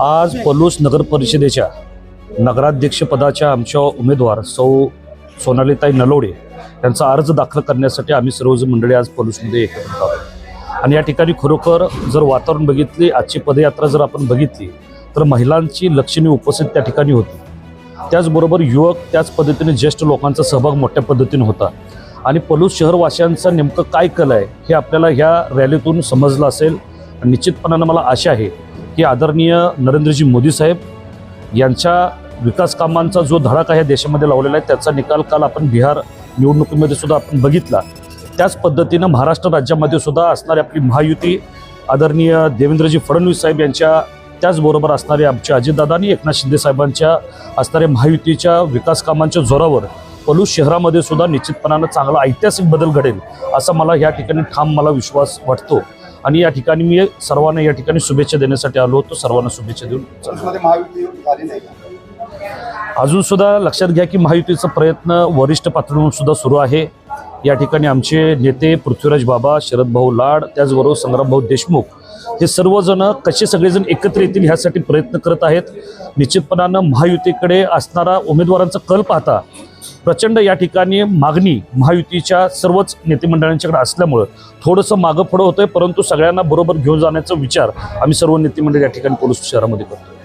आज पलूस नगर परिषदेच्या नगराध्यक्षपदाच्या आमच्या उमेदवार सौ सोनालीताई नलोडे यांचा अर्ज दाखल करण्यासाठी आम्ही सर्वजण मंडळी आज पलूसमध्ये एकत्र आहोत. आणि या ठिकाणी खरोखर जर वातावरण बघितली आजची पदयात्रा जर आपण बघितली तर महिलांची लक्षणीय उपस्थिती त्या ठिकाणी होती. त्याचबरोबर युवक त्याच पद्धतीने ज्येष्ठ लोकांचा सहभाग मोठ्या पद्धतीने होता. आणि पलूस शहरवासियांचा नेमकं काय कल आहे हे आपल्याला ह्या रॅलीतून समजलं असेल. आणि निश्चितपणानं मला आशा आहे की आदरणीय नरेंद्रजी मोदी साहेब यांच्या विकास कामांचा जो धडाका ह्या देशामध्ये लावलेला आहे त्याचा निकाल काल आपण बिहार निवडणुकीमध्ये सुद्धा आपण बघितला. त्याच पद्धतीनं महाराष्ट्र राज्यामध्ये सुद्धा असणारी आपली महायुती आदरणीय देवेंद्रजी फडणवीस साहेब यांच्या त्याचबरोबर असणारे आमचे अजितदादा आणि एकनाथ शिंदे साहेबांच्या असणाऱ्या महायुतीच्या विकास कामांच्या जोरावर पलूस शहरामध्ये सुद्धा निश्चितपणानं चांगला ऐतिहासिक बदल घडेल असा मला या ठिकाणी ठाम मला विश्वास वाटतो. आणि या ठिकाणी मी सर्वांना या ठिकाणी शुभेच्छा देण्यासाठी आलो होतो. सर्वांना शुभेच्छा देऊन अजून सुद्धा लक्षात घ्या की महायुतीचा प्रयत्न वरिष्ठ पातळीवरून सुद्धा सुरू आहे. या ठिकाणी आमचे नेते पृथ्वीराज बाबा शरद भाऊ लाड त्याचबरोबर संग्रामभाऊ देशमुख हे सर्वजण कसे सगळेजण एकत्र येतील ह्यासाठी प्रयत्न करत आहेत. निश्चितपणानं महायुतीकडे असणारा उमेदवारांचा कल पाहता प्रचंड या ठिकाणी मागणी महायुतीच्या सर्वच नेतेमंडळांच्याकडे असल्यामुळं थोडंसं मागं पुढं होतंय परंतु सगळ्यांना बरोबर घेऊन जाण्याचा विचार आम्ही सर्व नेतेमंडळ या ठिकाणी पोलीस शहरामध्ये करतो